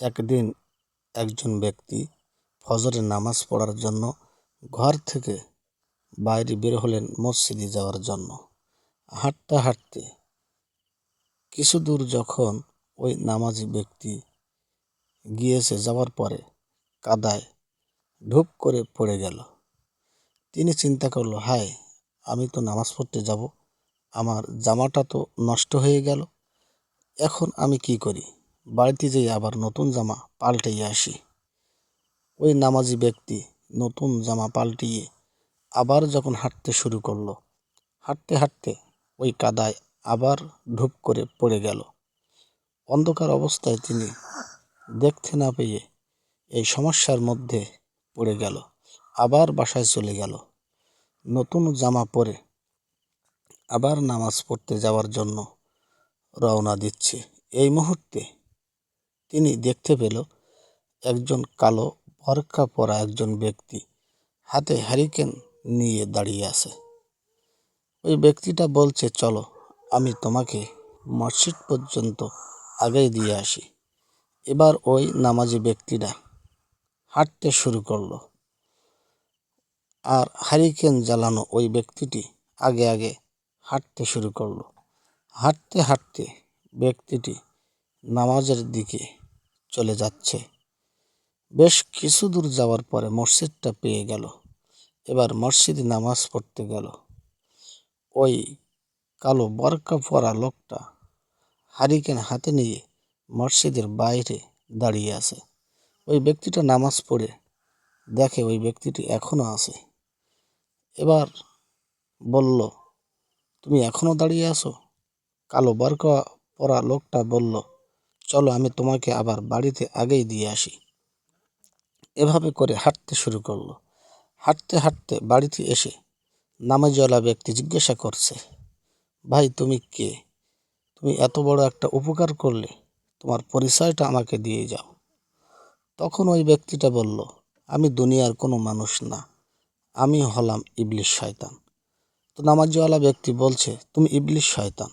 একদিন একজন ব্যক্তি ফজরের নামাজ পড়ার জন্য ঘর থেকে বাইরে বের হলেন মসজিদে যাওয়ার জন্য। হাঁটতে হাঁটতে কিছু দূর যখন ওই নামাজি ব্যক্তি গিয়েছে যাওয়ার পরে কাদায় ঢুপ করে পড়ে গেল। তিনি চিন্তা করল, হায়, আমি তো নামাজ পড়তে যাব, আমার জামাটা তো নষ্ট হয়ে গেল, এখন আমি কি করি? বাড়িতে যেয়ে আবার নতুন জামা পাল্টিয়ে আসি। ওই নামাজি ব্যক্তি নতুন জামা পাল্টিয়ে আবার যখন হাঁটতে শুরু করল, হাঁটতে হাঁটতে ওই কাদায় আবার ঢুপ করে পড়ে গেল। অন্ধকার অবস্থায় তিনি দেখতে না পেয়ে এই সমস্যার মধ্যে পড়ে গেল, আবার বাসায় চলে গেল। নতুন জামা পরে আবার নামাজ পড়তে যাওয়ার জন্য রওনা দিচ্ছে। এই মুহূর্তে তিনি দেখতে পেল একজন কালো বরকা পরা একজন ব্যক্তি হাতে হ্যারিকেন নিয়ে দাঁড়িয়ে আছে। ওই ব্যক্তিটা বলছে, চলো, আমি তোমাকে মসজিদ পর্যন্ত আগেই দিয়ে আসি। এবার ওই নামাজি ব্যক্তিটা হাঁটতে শুরু করল। আর হারিকেন জ্বালানো ওই ব্যক্তিটি আগে আগে হাঁটতে শুরু করল। হাঁটতে হাঁটতে ব্যক্তিটি নামাজের দিকে চলে যাচ্ছে। বেশ কিছু দূর যাওয়ার পরে মসজিদটা পেয়ে গেল। এবার মসজিদে নামাজ পড়তে গেল। ওই কালো বরকা পরা লোকটা হারিকেন হাতে নিয়ে মসজিদের বাইরে দাঁড়িয়ে আছে। ওই ব্যক্তিটা নামাজ পড়ে দেখে ওই ব্যক্তিটি এখনও আছে। এবার বলল, তুমি এখনও দাঁড়িয়ে আছো? কালো বরকা পরা লোকটা বলল চলো আমি তোমাকে আবার বাড়িতে আগেই দিয়ে আসি। এভাবে করে হাঁটতে শুরু করল। হাঁটতে হাঁটতে বাড়িতে এসে নামাজওয়ালা ব্যক্তি জিজ্ঞাসা করছে, ভাই, তুমি কে? তুমি এত বড় একটা উপকার করলে, তোমার পরিচয়টা আমাকে দিয়ে যাও। তখন ওই ব্যক্তিটা বলল, আমি দুনিয়ার কোনো মানুষ না, আমি হলাম ইবলিশ শয়তান। তো নামাজওয়ালা ব্যক্তি বলছে, তুমি ইবলিশ শয়তান,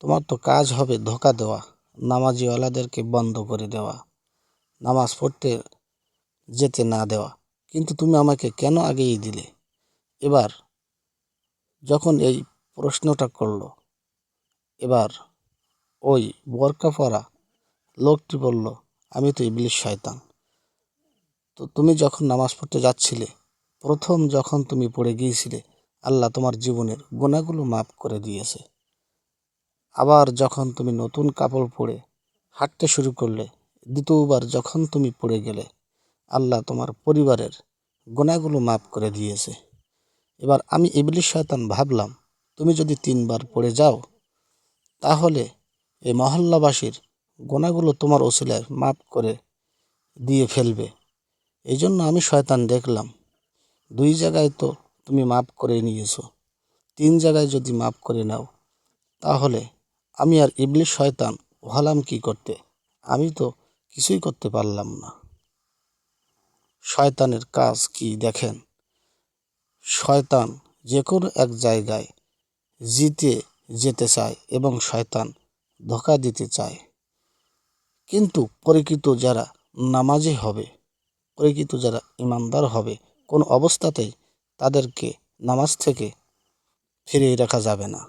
তোমার তো কাজ হবে ধোকা দেওয়া নামাজিওয়ালাদেরকে বন্ধ করে দেওয়া, নামাজ পড়তে যেতে না দেওয়া। কিন্তু তুমি আমাকে কেন আগেই দিলে? এবার যখন এই প্রশ্নটা করল, এবার ওই বরকা পরা লোকটি বলল, আমি তো ইবলিশ শয়তান। তো তুমি যখন নামাজ পড়তে যাচ্ছিলে, প্রথম যখন তুমি পড়ে গিয়েছিলে, আল্লাহ তোমার জীবনের গোনাগুলো মাফ করে দিয়েছে। আবার যখন তুমি নতুন কাপড় পরে হাঁটতে শুরু করলে, দ্বিতীয়বার যখন তুমি পড়ে গেলে, আল্লাহ তোমার পরিবারের গোনাগুলো মাফ করে দিয়েছে। এবার আমি ইবলিশ শয়তান ভাবলাম, তুমি যদি তিনবার পড়ে যাও, তাহলে এই মহল্লাবাসীর গোনাগুলো তোমার ওসিলায় মাফ করে দিয়ে ফেলবে। এই জন্য আমি শয়তান দেখলাম, দুই জায়গায় তো তুমি মাফ করে নিয়েছো। তিন জায়গায় যদি মাফ করে নাও, তাহলে আমি আর ইবলিশ শয়তান হলাম কি করতে? আমি তো কিছুই করতে পারলাম না। শয়তানের কাজ কি দেখেন? শয়তান যে কোনো এক জায়গায় জিতে যেতে চায় এবং শয়তান ধোকা দিতে চায়। কিন্তু পরিকৃত যারা নামাজে হবে, পরিকৃত যারা ইমানদার হবে, কোনো অবস্থাতেই তাদেরকে নামাজ থেকে ফিরিয়ে রাখা যাবে না।